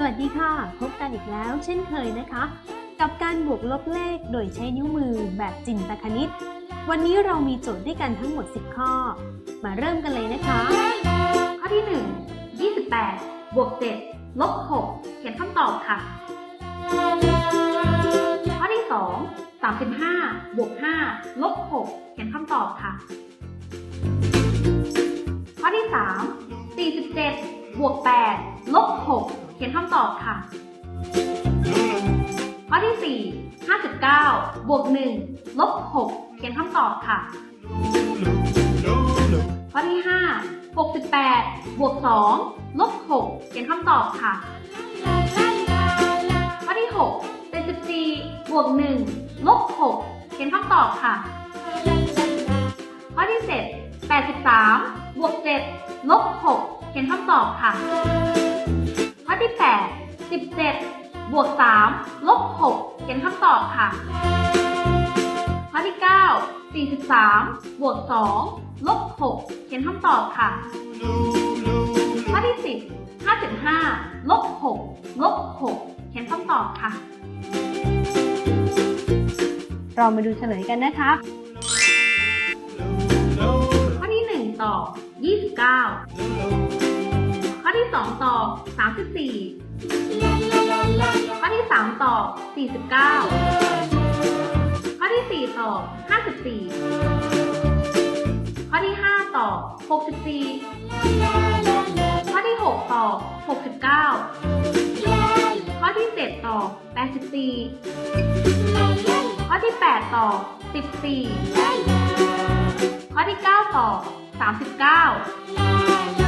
สวัสดีค่ะ พบกันอีกแล้วเช่นเคยนะคะ กับการบวกลบเลขโดยใช้นิ้วมือแบบจินตคณิต วันนี้เรามีโจทย์ด้วยกันทั้งหมด 10 ข้อ มาเริ่มกันเลยนะคะ ข้อที่ 1 28 บวก 7 ลบ 6 เขียนคำตอบค่ะ ข้อที่ 2 35 บวก 5 ลบ 6 เขียนคำตอบค่ะ ข้อที่ 3 47 บวก 8 ลบ 6 เขียนคำตอบค่ะ ข้อที่ 4 59 บวก 1 ลบ 6 เขียนคำตอบค่ะ ข้อที่ 5 68 บวก 2 ลบ 6 เขียนคำตอบค่ะ ข้อที่ 6 74 บวก 1 ลบ 6 เขียนคำตอบค่ะ ข้อที่ 7 83 บวก 7 ลบ 6 เขียนคำตอบค่ะข้อ ที่ 8 17 บวก 3 ลบ 6 เขียนคำตอบค่ะ ข้อที่ 9 43 บวก 2 ลบ 6 เขียนคำตอบค่ะ ข้อที่ 10 55 ลบ 6 ลบ 6 เขียนคำตอบค่ะ เรามาดูเฉลยกันนะคะข้อที่ 1 ต่อ 29 2ต่อ34 ข้อที่ 3ต่อ49 ข้อที่ 4ต่อ54 ข้อที่ 5ต่อ64 ข้อที่ 6ต่อ69 ข้อที่ 7ต่อ84 ข้อที่ 8ต่อ14 ข้อที่ 9ต่อ39